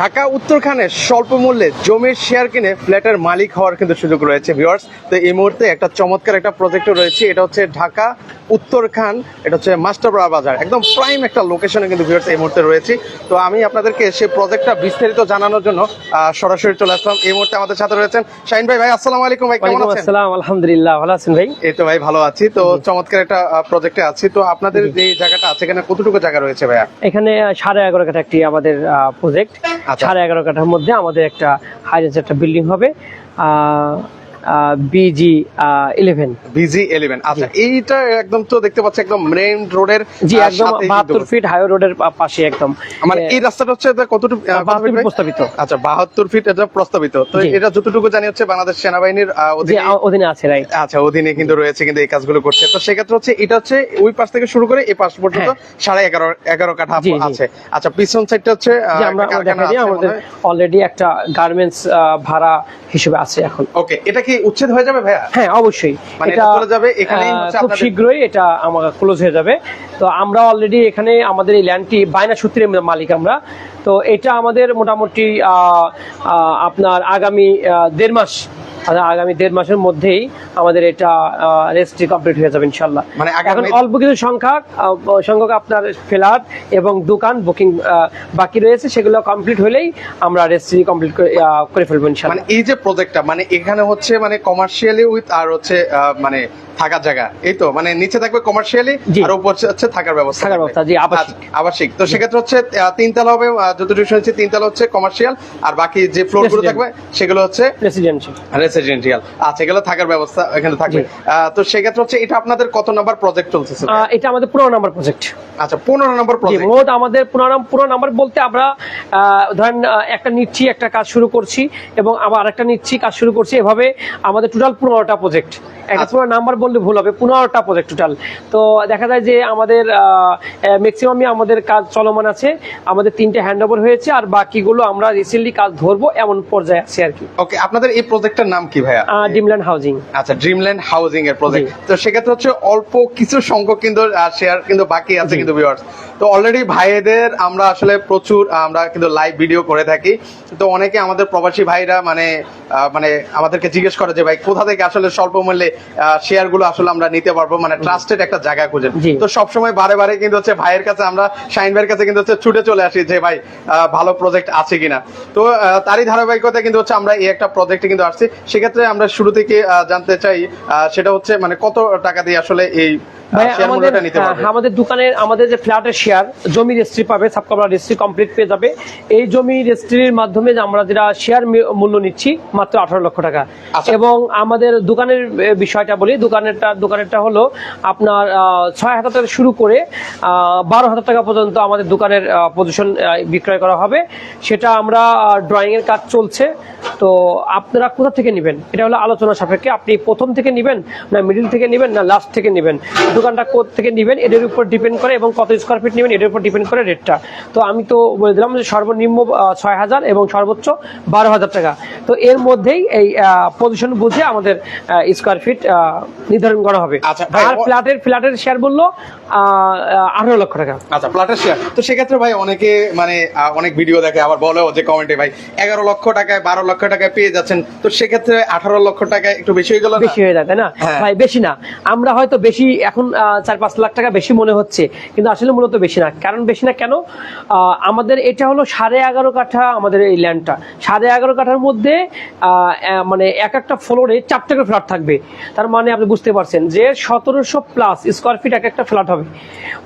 ঢাকা উত্তরখানে স্বল্প মূল্যে জমির শেয়ার কিনে ফ্ল্যাটের মালিক হওয়ার কিন্তু সুযোগ রয়েছে ভিউয়ার্স তো এই মুহূর্তে একটা চমৎকার একটা প্রজেক্ট রয়েছে এটা হচ্ছে ঢাকা উত্তরখান এটা হচ্ছে মাস্টারপাড়া বাজার। একদম প্রাইম একটা লোকেশনে কিন্তু ভিউয়ার্স এই মুহূর্তে রয়েছে। তো আমি আপনাদেরকে সেই প্রজেক্টটা বিস্তারিত জানানোর জন্য সরাসরি চলে আসলাম। এই মুহূর্তে আমাদের সাথে রয়েছেন শাহিন ভাই। ভাই আসসালামু আলাইকুম ভাই কেমন আছেন? আসসালাম আলহামদুলিল্লাহ ভালো আছেন ভাই? এই তো ভাই ভালো আছি। তো চমৎকার একটা প্রজেক্টে আছি। তো আপনাদের যে জায়গাটা আছে এখানে কতটুকু জায়গা রয়েছে ভাইয়া? এখানে সাড়ে এগারো কাঠা একটি আমাদের প্রজেক্ট। সাড়ে এগারো কাঠার মধ্যে আমাদের একটা হাইরেঞ্জ একটা বিল্ডিং হবে। বিজি ইলেভেন বিজি এলিভেন আচ্ছা এইটা একদম তো দেখতে পাচ্ছি একদম মেইন রোডের জি একদম বাহাত্তর ফিট হাইওয়ে রোডের পাশে একদম। মানে এই রাস্তাটা হচ্ছে কতটুকু? প্রস্তাবিত। আচ্ছা বাহাত্তর ফিট এটা প্রস্তাবিত। তো এটা যতটুকু জানি হচ্ছে বাংলাদেশ সেনাবাহিনীর অধীনে আছে রাইট আচ্ছা অধীনে কিন্তু রয়েছে কিন্তু এই কাজগুলো করছে। তো সেক্ষেত্রে হচ্ছে এটা হচ্ছে ওই পাশ থেকে শুরু করে এই পাশ পর্যন্ত সাড়ে এগারো এগারো কাঠা। আছে। আচ্ছা পিছন সাইডটা হচ্ছে আমরা হয়। অলরেডি একটা গার্মেন্টস ভাড়া হিসেবে আছে এখন। ওকে এটা কি উচ্ছেদ হয়ে যাবে ভাইয়া? হ্যাঁ অবশ্যই। মানে এটা চলে যাবে, এখানেই খুব শীঘ্রই এটা আমার ক্লোজ হয়ে যাবে। তো আমরা অলরেডি এখানে আমাদের এই ল্যান্ডটি বায়না সূত্রে মালিক আমরা। তো এটা আমাদের মোটামুটি আপনার আগামী দেড় মাস আগামী দেড় মাসের মধ্যেই আমাদের এটা রেজিস্ট্রি কমপ্লিট হয়ে যাবে ইনশাল্লাহ মানে এখন অল্প কিছু সংখ্যা সংখ্যক আপনার ফ্ল্যাট এবং দোকান বুকিং বাকি রয়েছে সেগুলো কমপ্লিট হলেই আমরা রেজিস্ট্রি কমপ্লিট করে ফেলব ইনশাল্লাহ মানে এই যে প্রজেক্টটা মানে এখানে হচ্ছে মানে কমার্শিয়ালি উইথ আর হচ্ছে মানে থাকার জায়গা। এই তো মানে নিচে থাকবে কমার্শিয়ালি আর উপর হচ্ছে থাকার ব্যবস্থা থাকার ব্যবস্থা, জি, আবাসিক। আবাসিক তো সেক্ষেত্রে হচ্ছে তিনতলা হবে যতটুকু শুনেছি তিনতলা হচ্ছে কমার্শিয়াল আর বাকি যে ফ্লোরগুলো থাকবে সেগুলো হচ্ছে রেসিডেন্সিয়াল রেসিডেন্সিয়াল আচ্ছা এগুলো থাকার ব্যবস্থা এখানে থাকবে। তো সেক্ষেত্রে হচ্ছে এটা আপনাদের কত নাম্বার প্রজেক্ট চলছে এটা আমাদের পুরো নাম্বার প্রজেক্ট আচ্ছা পনেরো নম্বর প্রজেক্ট মোট আমাদের পুরো নাম পুরো নাম্বার বলতে আমরা ধরেন একটা নিচ্ছি একটা কাজ শুরু করছি এবং আবার আরেকটা নিচ্ছি কাজ শুরু করছি। এভাবে আমাদের টোটাল পনেরোটা প্রজেক্ট একটা আচ্ছা। পুরো নাম্বার বললে ভুল হবে পনেরোটা প্রজেক্ট টোটাল তো দেখা যায় যে আমাদের ম্যাক্সিমামই আমাদের কাজ চলমান আছে। আমাদের তিনটে হ্যান্ড ওভার হয়েছে আর বাকিগুলো আমরা রিসেন্টলি কাজ ধরবো এমন পর্যায়ে আছে আর কি। ওকে আপনাদের এই প্রজেক্টের নাম কি ভাইয়া? ডিমল্যান্ড হাউজিং আচ্ছা ড্রিমল্যান্ড হাউজিং এর প্রজেক্ট তো সেক্ষেত্রে হচ্ছে অল্প কিছু সংখ্যক কিন্তু শেয়ার কিন্তু বাকি আছে কিন্তু ভিউয়ার্স তো অলরেডি ভাইদের আমরা আসলে প্রচুর আমরা কিন্তু লাইভ ভিডিও করে থাকি। তো অনেকে আমাদের প্রবাসী ভাইরা মানে মানে আমাদেরকে জিজ্ঞেস করে যে ভাই কোথা থেকে আসলে স্বল্প মূল্যে শেয়ার গুলো আসলে আমরা নিতে পারব মানে ট্রাস্টেড একটা জায়গা খুঁজে। তো সবসময় বারে বারে কিন্তু হচ্ছে ভাইয়ের কাছে আমরা শাইন ভাইয়ের কাছে কিন্তু হচ্ছে ছুটে চলে আসি যে ভাই ভালো প্রজেক্ট আছে কিনা? তো তারই ধারাবাহিকতা কিন্তু হচ্ছে আমরা এই একটা প্রজেক্টে কিন্তু আসছি। সেক্ষেত্রে আমরা শুরু থেকে জানতে চাই সেটা হচ্ছে মানে কত টাকা দিয়ে আসলে এই আমাদের হ্যাঁ, আমাদের দোকানের আমাদের যে ফ্ল্যাটের শেয়ার জমি রেজিস্ট্রি পাবে সাবকাবলা রেজিস্ট্রি কমপ্লিট পেয়ে যাবে। এই জমি রেজিস্ট্রির মাধ্যমে যে আমরা যেটা শেয়ার মূল্য নিচ্ছি মাত্র আঠারো লক্ষ টাকা। আচ্ছা। এবং আমাদের দোকানের বিষয়টা বলি দোকানেরটা দোকানেরটা হলো আপনার ছয় হাজার টাকা শুরু করে বারো হাজার টাকা পর্যন্ত আমাদের দোকানের পজিশন বিক্রয় করা হবে। সেটা আমরা ড্রয়িং এর কাজ চলছে। তো আপনারা কোথা থেকে নেবেন? এটা হলো আলোচনা সাপেক্ষে। আপনি প্রথম থেকে নেবেন না মিডিল থেকে নেবেন না লাস্ট থেকে নেবেন? দোকানটা কোথ থেকে নেবেন? এদের উপর ডিপেন্ড করে এবং কত স্কোয়ার ফিট নেবেন? এদের উপর ডিপেন্ড করে রেটটা তো আমি তো বলে দিলাম যে সর্বনিম্ন ছয় হাজার এবং সর্বোচ্চ বারো হাজার টাকা। তো এর মধ্যেই এই পজিশন বুঝে আমাদের স্কোয়ার ফিট নির্ধারণ করা হবে। আচ্ছা, আর ফ্ল্যাটের ফ্ল্যাটের শেয়ার বলল আঠারো লক্ষ টাকা। আচ্ছা প্লাটের শেয়ার তো সেক্ষেত্রে ভাই অনেকে মানে অনেক ভিডিও দেখে আবার বলেও যে কমেন্টে ভাই এগারো লক্ষ টাকায় বারো লক্ষ টাকায় পেয়ে যাচ্ছেন। তো সেক্ষেত্রে আঠারো লক্ষ টাকায় একটু বেশি হয়ে গেল বেশি হয়ে যায় না? হ্যাঁ। ভাই বেশি না। আমরা হয়তো বেশি এখন চার পাঁচ লাখ টাকা বেশি মনে হচ্ছে কিন্তু আসলে মূলত বেশি না। কারণ বেশি না কেন? আহ, আমাদের এটা হলো সাড়ে এগারো কাঠা আমাদের এই ল্যান্ডটা সাড়ে এগারো কাঠার মধ্যে মানে এক একটা ফ্লোরে চারটে করে ফ্ল্যাট থাকবে। তার মানে আপনি বুঝতে পারছেন যে সতেরোশো প্লাস স্কোয়ার ফিট এক একটা ফ্ল্যাট হবে।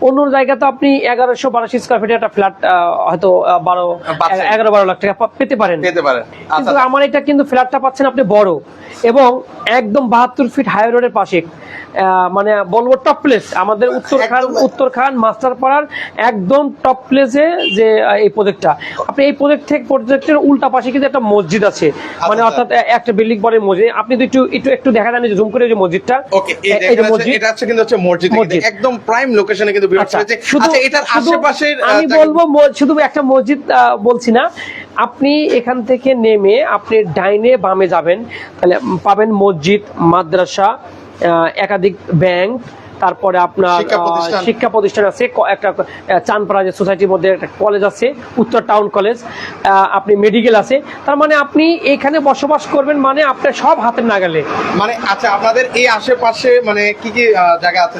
অন্য জায়গাতে আপনি এগারোশো বারোশো স্কোয়ার ফিটের একটা ফ্ল্যাট হয়তো বারো এগারো বারো লাখ টাকা পেতে পারেন। আচ্ছা কিন্তু আমার এটা কিন্তু ফ্ল্যাটটা পাচ্ছেন আপনি বড়। এবং একদম বাহাত্তর ফিট হাই রোডের পাশে। আহ, মানে বলব টপ প্লেস আমাদের উত্তরখান একদম- উত্তরখান মাস্টারপাড়ার একদম টপ প্লেসে যে এই প্রজেক্টটা আপনি এই প্রজেক্ট থেকে প্রজেক্টের উল্টা পাশে কিন্তু একটা মসজিদ আছে। মানে আচ্ছা। অর্থাৎ একটা বিল্ডিং পরে মসজিদ। আপনি তো একটু একটু একটু দেখা যান জুম করে যে মসজিদটা? ওকে এই মসজিদ। এটা হচ্ছে কিন্তু হচ্ছে মসজিদ। একদম প্রাইম লোকেশনে কিন্তু আচ্ছা শুধু আচ্ছা এটার আহ, আমি বলব শুধু একটা মসজিদ বলছি না। আপনি এখান থেকে নেমে আপনি ডাইনে বামে যাবেন। তাহলে পাবেন মসজিদ মাদ্রাসা আহ, একাধিক ব্যাংক তারপরে আপনার শিক্ষা প্রতিষ্ঠান। আছে একটা চানপাড়া যে সোসাইটির মধ্যে একটা কলেজ আছে উত্তর টাউন কলেজ আপনি মেডিকেল আছে। তার মানে আপনি এখানে বসবাস করবেন মানে আপনার সব হাতের নাগালে। মানে আচ্ছা আপনাদের এই আশেপাশে মানে কি কি জায়গা আছে?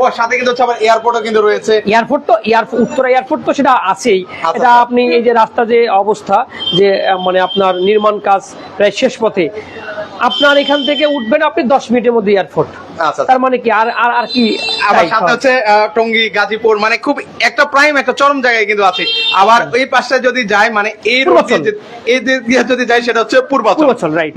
ও সাথে কিন্তু আবার এয়ারপোর্টও কিন্তু রয়েছে। এয়ারপোর্ট তো এয়ারপোর্ট উত্তরা এয়ারপোর্ট তো সেটা আছেই। আচ্ছা, এটা আচ্ছা। আপনি এই যে রাস্তা যে অবস্থা যে মানে আপনার নির্মাণ কাজ প্রায় শেষ পথে আপনার এখান থেকে উঠবেন আপনি দশ মিনিটের মধ্যে এয়ারপোর্ট তার মানে কি আর আর আর কি আবার সাথে হচ্ছে টঙ্গী গাজীপুর মানে খুব একটা প্রাইম একটা চরম জায়গায় কিন্তু আছে। আবার এই পাশে যদি যাই মানে এই এই দিয়ে যদি যাই সেটা হচ্ছে পূর্বাচল।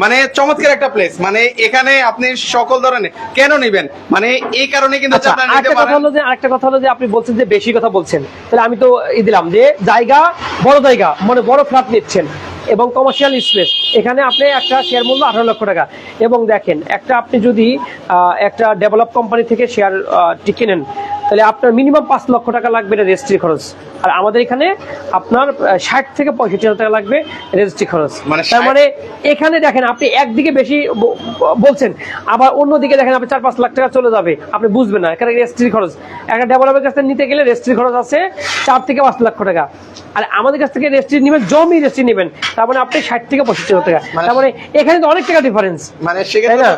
মানে চমৎকার একটা প্লেস মানে এখানে আপনি সকল ধরনের কেন নিবেন? মানে এই কারণে কিন্তু আচ্ছা আপনারা নিতে আরেকটা কথা পারেন। হলো যে আরেকটা কথা হলো যে আপনি বলছেন যে বেশি কথা বলছেন। তাহলে আমি তো ই দিলাম যে জায়গা বড় জায়গা মানে বড় ফ্ল্যাট নিচ্ছেন এবং কমার্শিয়াল স্পেস এখানে আপনি একটা শেয়ার মূল্য আঠারো লক্ষ টাকা। এবং দেখেন একটা আপনি যদি আহ, একটা ডেভেলপ কোম্পানি থেকে শেয়ার টিকে নেন তাহলে আপনার মিনিমাম পাঁচ লক্ষ টাকা লাগবে এটা রেজিস্ট্রি খরচ। আর আমাদের এখানে আপনার ষাট থেকে পঁয়ষট্টি হাজার টাকা লাগবে রেজিস্ট্রি খরচ। মানে তার মানে এখানে দেখেন আপনি একদিকে বেশি বলছেন আবার অন্যদিকে দেখেন আপনি চার পাঁচ লাখ টাকা চলে যাবে। আপনি বুঝবেন না এখানে রেজিস্ট্রি খরচ। একটা ডেভেলপের কাছ থেকে নিতে গেলে রেজিস্ট্রি খরচ আছে চার থেকে পাঁচ লক্ষ টাকা। আর আমাদের কাছ থেকে রেজিস্ট্রি নেবেন জমি রেজিস্ট্রি নেবেন তার মানে আপনি ষাট থেকে পঁয়ষট্টি হাজার টাকা। মানে- তার মানে এখানে তো অনেক টাকা ডিফারেন্স মানে তাই না?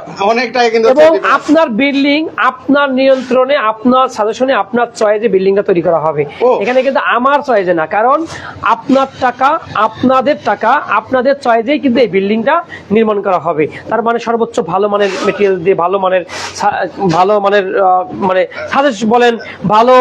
কিন্তু এবং আপনার বিল্ডিং আপনার নিয়ন্ত্রণে আপনার সাজেশনে আপনার চয়েজে বিল্ডিংটা তৈরি করা হবে। এখানে কিন্তু আমার চয়েজে না কারণ আপনার টাকা আপনাদের টাকা আপনাদের চয়েজেই কিন্তু এই বিল্ডিংটা নির্মাণ করা হবে। তার মানে সর্বোচ্চ ভালো মানের মেটেরিয়াল দিয়ে ভালো মানের ভালো মানের মানে সাজেস্ট বলেন ভালো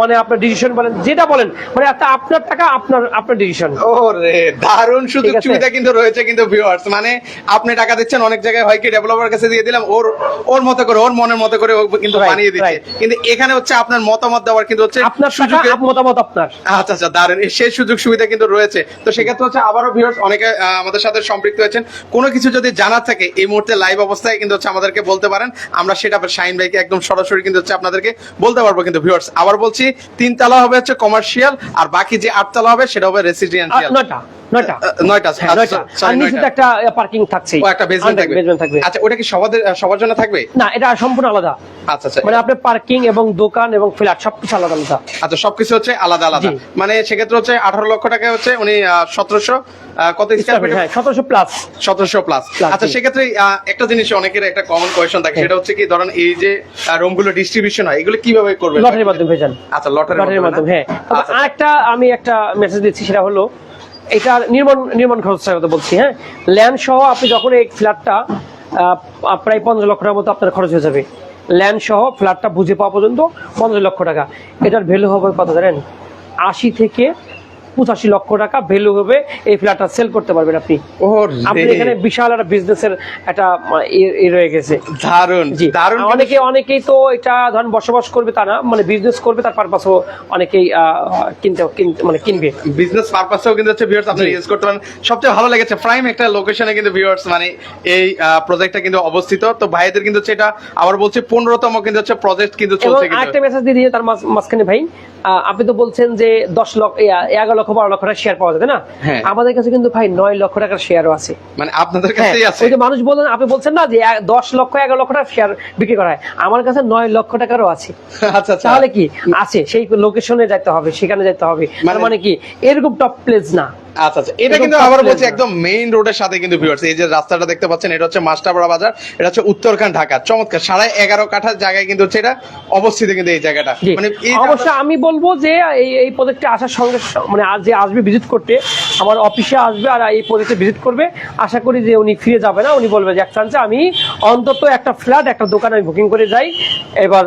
মানে আপনার ডিসিশন বলেন যেটা বলেন মানে একটা আপনার টাকা আপনার আপনার ডিসিশন ওরে দারুণ সুযোগ সুবিধা কিন্তু রয়েছে কিন্তু ভিউয়ার্স মানে আপনি টাকা দিচ্ছেন অনেক জায়গায় হয় কি ডেভেলপার কাছে দিয়ে দিলাম ওর ওর মতো করে ওর মনের মতো করে কিন্তু বানিয়ে দিচ্ছে। কিন্তু এখানে হচ্ছে আপনার মতামত দেওয়ার কিন্তু হচ্ছে আপনার সুযোগে- মতামত আপনার। আচ্ছা আচ্ছা এই সেই সুযোগ সুবিধা কিন্তু রয়েছে। তো সেক্ষেত্রে হচ্ছে আবারও ভিউয়ার্স অনেকে আমাদের সাথে সম্পৃক্ত হয়েছেন। কোনো কিছু যদি জানার থাকে এই মুহূর্তে লাইভ অবস্থায় কিন্তু হচ্ছে আমাদেরকে বলতে পারেন। আমরা সেটা শাইন ভাইকে একদম সরাসরি কিন্তু হচ্ছে আপনাদেরকে বলতে পারব কিন্তু ভিউয়ার্স আবার বলছি তিনতলা হবে হচ্ছে কমার্শিয়াল আর বাকি যে আটতলা হবে সেটা হবে রেসিডেন্সিয়াল নয়টা নয়টা। নয়টা নয়টা। sorry, আর নিচে তো নয়টা। একটা পার্কিং থাকছে একটা বেসমেন্ট থাকবে। আচ্ছা ওটা কি সবার সবার জন্য থাকবে? না এটা সম্পূর্ণ আলাদা। আচ্ছা আচ্ছা। মানে আপনার পার্কিং এবং দোকান এবং ফ্ল্যাট সবকিছু আলাদা আলাদা। আচ্ছা সবকিছু হচ্ছে আলাদা আলাদা। মানে সেক্ষেত্রে হচ্ছে আঠারো লক্ষ টাকা হচ্ছে উনি সতেরোশো কত হ্যাঁ সতেরোশো প্লাস সতেরোশো প্লাস আচ্ছা সেক্ষেত্রে একটা জিনিস অনেকের একটা কমন কোয়েশন থাকে হ্যাঁ। সেটা হচ্ছে কি ধরেন এই যে ডিস্ট্রিবিউশন হয় এগুলো কীভাবে করবেন? লটারির মাধ্যমে ভেজান আচ্ছা লটারির মাধ্যমে হ্যাঁ। আচ্ছা, আরেকটা আমি একটা মেসেজ দিচ্ছি সেটা হলো এটা নির্মাণ নির্মাণ খরচটার কথা বলছি হ্যাঁ। ল্যান্ড সহ আপনি যখন এই ফ্ল্যাটটা প্রায় পঞ্চাশ লক্ষ টাকার মতো আপনার খরচ হয়ে যাবে। ল্যান্ড সহ ফ্ল্যাটটা বুঝে পাওয়া পর্যন্ত পঞ্চাশ লক্ষ টাকা। এটার ভ্যালু হবে কত জানেন? আশি থেকে পঁচাশি লক্ষ টাকা ভ্যালু হবে এই ফ্ল্যাটটা সেল করতে পারবেন আপনি। আপনি এখানে বিশাল একটা বিজনেসের একটা মানে, ই- ই রয়ে গেছে। জি। দারুণ অনেকে অনেকেই তো এটা ধরেন বসবাস করবে তা না মানে বিজনেস করবে তার পারপাসও অনেকেই কিনতে মানে কিনবে। বিজনেস পারপাসেও কিন্তু হচ্ছে ভিউয়ার্স আপনি ইউজ করতে পারেন। সবচেয়ে ভালো লেগেছে প্রাইম একটা লোকেশনে কিন্তু ভিউয়ার্স মানে এই প্রজেক্টটা কিন্তু অবস্থিত। তো ভাইদের কিন্তু হচ্ছে এটা আবার বলছি পনেরোতম কিন্তু হচ্ছে প্রজেক্ট কিন্তু চলছে কিন্তু। মেসেজ দিয়ে দিয়ে তার মাঝখানে ভাই আপনি তো বলছেন যে দশ লক্ষ এগারো লক্ষ বারো লক্ষ টাকার শেয়ার পাওয়া যাবে না? হ্যাঁ। আমাদের কাছে কিন্তু ভাই নয় লক্ষ টাকার শেয়ারও আছে। মানে আপনাদের কাছে আছে। যে মানুষ বলেন আপনি বলছেন না যে দশ লক্ষ এগারো লক্ষ টাকার শেয়ার বিক্রি করা হয়। আমার কাছে নয় লক্ষ টাকারও আছে। আচ্ছা আচ্ছা। তাহলে কি? আছে সেই লোকেশনে যাইতে হবে সেখানে যাইতে হবে। মানে- মানে কি? এরকম টপ প্লেস না। আচ্ছা আচ্ছা। এটা কিন্তু আবার বলছি একদম মেইন রোডের সাথে কিন্তু ভিউয়ার্স এই যে রাস্তাটা দেখতে পাচ্ছেন এটা হচ্ছে মাস্টারপাড়া বাজার এটা হচ্ছে উত্তরখান ঢাকা। চমৎকার সাড়ে এগারো কাঠার জায়গায় কিন্তু হচ্ছে এটা অবস্থিত কিন্তু এই জায়গাটা। মানে অবশ্য আমি বলব যে এই এই প্রজেক্টে আসার সঙ্গে মানে আজ যে আসবে ভিজিট করতে আমার অফিসে আসবে আর এই প্রজেক্টে ভিজিট করবে। আশা করি যে উনি ফিরে যাবে না উনি বলবে যে এক চান্সে আমি অন্তত একটা ফ্ল্যাট একটা দোকান আমি বুকিং করে যাই। এবার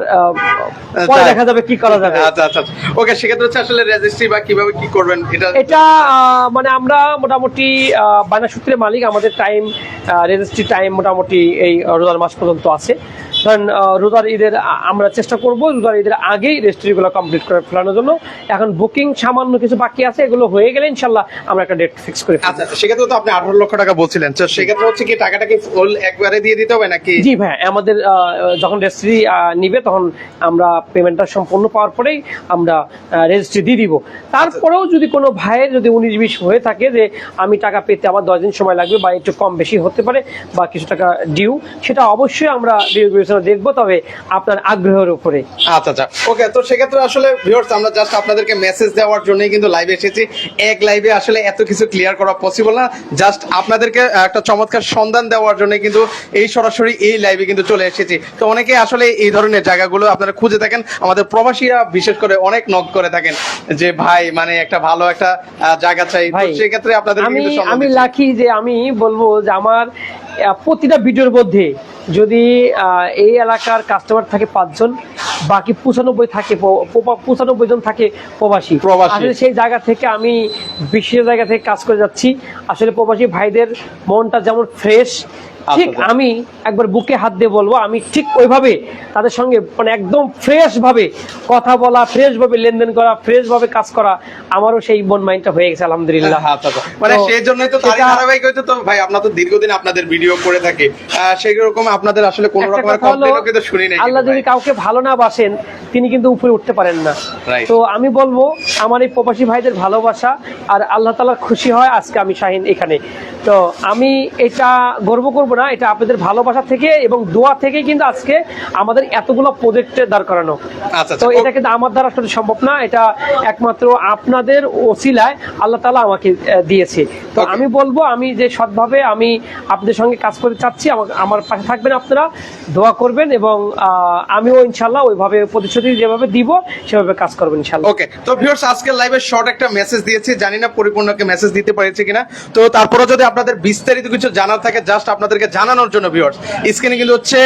পরে দেখা যাবে কি করা যাবে। আচ্ছা আচ্ছা ওকে সেক্ষেত্রে হচ্ছে আসলে রেজিস্ট্রি বা কীভাবে কি করবেন এটা এটা মানে আমরা মোটামুটি বায়না সূত্রে মালিক, আমাদের টাইম রেজিস্ট্রি টাইম মোটামুটি এই রোজার মাস পর্যন্ত আছে। আহ, রোজার ঈদের আমরা চেষ্টা করব রোজার ঈদের আগেই রেজিস্ট্রিগুলো কমপ্লিট করে ফেলানোর জন্য। এখন বুকিং সামান্য কিছু বাকি আছে এগুলো হয়ে গেলে ইনশাল্লাহ আমরা একটা ডেট ফিক্স করে আচ্ছা আচ্ছা, সেক্ষেত্রে তো আপনি আঠারো লক্ষ টাকা বলছিলেন। তো সেক্ষেত্রে হচ্ছে কি টাকাটা কি ফুল একবারে দিয়ে দিতে হবে নাকি? জি ভাই আমাদের যখন রেজিস্ট্রি নিবে তখন আমরা পেমেন্টটা সম্পূর্ণ পাওয়ার পরেই আমরা রেজিস্ট্রি দিয়ে দিব। তারপরেও যদি কোনো ভাইয়ের যদি উনিশ বিশ হয়ে থাকে যে আমি টাকা পেতে আমার দশ দিন সময় লাগবে বা একটু কম বেশি হতে পারে বা কিছু টাকা ডিউ সেটা অবশ্যই আমরা বিবেচনা প্রদর্শন দেখব তবে আপনার আগ্রহের উপরে। আচ্ছা আচ্ছা। ওকে তো সেক্ষেত্রে আসলে ভিউয়ার্স আমরা জাস্ট আপনাদেরকে মেসেজ দেওয়ার জন্যই কিন্তু লাইভে এসেছি। এক লাইভে আসলে এত কিছু ক্লিয়ার করা পসিবল না। জাস্ট আপনাদেরকে একটা চমৎকার সন্ধান দেওয়ার জন্য কিন্তু এই সরাসরি এই লাইভে কিন্তু চলে এসেছি। তো অনেকে আসলে এই ধরনের জায়গাগুলো আপনারা খুঁজে থাকেন। আমাদের প্রবাসীরা বিশেষ করে অনেক নক করে থাকেন যে ভাই মানে একটা ভালো একটা জায়গা চাই। ভাই সেক্ষেত্রে আপনাদের আমি লাকি যে আমি বলব যে আমার প্রতিটা ভিডিওর মধ্যে যদি এই এলাকার কাস্টমার থাকে পাঁচজন বাকি পঁচানব্বই থাকে পঁচানব্বই জন থাকে প্রবাসী প্রবাসী। আসলে সেই জায়গা থেকে আমি বিশেষ জায়গা থেকে কাজ করে যাচ্ছি আসলে প্রবাসী ভাইদের মনটা যেমন ফ্রেশ ঠিক আচ্ছা। আমি একবার বুকে হাত দিয়ে বলব আমি ঠিক ওইভাবে তাদের সঙ্গে মানে একদম ফ্রেশ ভাবে কথা বলা ফ্রেশ ভাবে লেনদেন করা ফ্রেশ ভাবে কাজ করা আমারও সেই মন মাইন্ডটা হয়ে গেছে আলহামদুলিল্লাহ। আচ্ছা, আচ্ছা। মানে সেই জন্যই তো তারই ধারাবাহিক হয়তো তো ভাই আপনার তো দীর্ঘদিন আপনাদের ভিডিও করে থাকে। সেই রকম আপনাদের আসলে কোনো রকমের কমপ্লেনও কিন্তু শুনি নাই আল্লাহ যদি কাউকে ভালো না বাসেন তিনি কিন্তু উপরে উঠতে পারেন না। তো আমি বলব আমার এই প্রবাসী ভাইদের ভালোবাসা আর আল্লাহ তালা খুশি হয় আজকে আমি শাহিন এখানে। তো আমি এটা গর্ব করব না এটা আপনাদের ভালোবাসা থেকে এবং দোয়া থেকে কিন্তু আজকে আমাদের এতগুলো প্রজেক্টে দাঁড় করানো। আচ্ছা, তো আচ্ছা। এটা কিন্তু আমার দ্বারা আসলে সম্ভব না এটা একমাত্র আপনাদের ওসিলায় আল্লাহ তালা আমাকে দিয়েছে। তো আমি বলব আমি যে সৎভাবে আমি আপনাদের সঙ্গে কাজ করতে চাচ্ছি আমার আমার পাশে থাকবেন আপনারা দোয়া করবেন এবং আমিও ইনশাল্লাহ ওইভাবে প্রতিশ্রুতি যেভাবে দিব সেভাবে কাজ করবেন ইনশাল্লাহ ওকে তো ভিউয়ার্স আজকে লাইভে শর্ট একটা মেসেজ দিয়েছি জানি না পরিপূর্ণকে মেসেজ দিতে পেরেছি কিনা। তো তারপরে যদি আপনাদের বিস্তারিত কিছু জানার থাকে জাস্ট আপনাদেরকে জানানোর জন্য ভিউয়ার্স স্ক্রিনে কিন্তু হচ্ছে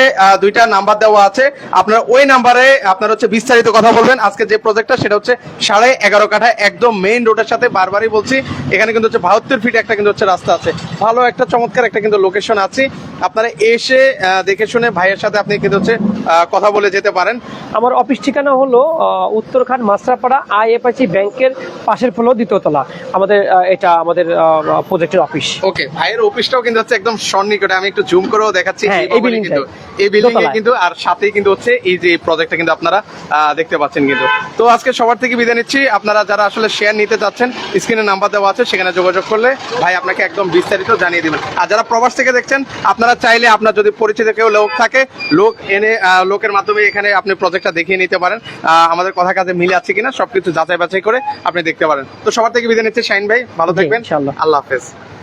দুইটা নাম্বার দেওয়া আছে। আপনারা ওই নাম্বারে আপনারা হচ্ছে বিস্তারিত কথা বলবেন। আজকে যে প্রজেক্টটা সেটা হচ্ছে সাড়ে এগারো কাঠা, একদম মেইন রোডের সাথে বারবারই বলছি। এখানে কিন্তু হচ্ছে বাহাত্তর ফিট একটা কিন্তু হচ্ছে রাস্তা আছে। ভালো একটা চমৎকার একটা কিন্তু লোকেশন আছে। আপনারা এসে দেখে শুনে ভাইয়ের সাথে আপনি কিন্তু হচ্ছে কথা বলে যেতে পারেন। আমার অফিস ঠিকানা হলো উত্তরখান মাসরাপাড়া আইএফআইসি ব্যাংকের পাশের ফ্লোর দ্বিতীয়তলা আমাদের এটা আমাদের প্রজেক্টের অফিস। ওকে ভাইয়ের অফিসটাও কিন্তু হচ্ছে একদম সন্নিকটে। আমি একটু জুম করেও দেখাচ্ছি হ্যাঁ, এই building কিন্তু এই বিল্ডিং এ কিন্তু আর সাথেই কিন্তু হচ্ছে এই যে প্রজেক্টটা কিন্তু আপনারা দেখতে পাচ্ছেন কিন্তু। তো আজকে সবার থেকে বিদায় নিচ্ছি। আপনারা যারা আসলে শেয়ার নিতে চাচ্ছেন স্ক্রিনে নাম্বার দেওয়া আছে সেখানে যোগাযোগ করলে ভাই আপনাকে একদম বিস্তারিত জানিয়ে দিবেন। আর যারা প্রবাস থেকে দেখছেন আপনারা চাইলে আপনার যদি পরিচিত কেউ লোক থাকে লোক এনে আহ, লোকের মাধ্যমে এখানে আপনি প্রজেক্টটা দেখিয়ে নিতে পারেন। আহ, আমাদের কথা কাছে মিলে আছে কিনা সবকিছু যাচাই বাছাই করে আপনি দেখতে পারেন। তো সবার থেকে বিদায় নিচ্ছে শাইন ভাই ভালো থাকবেন। আল্লাহ হাফেজ।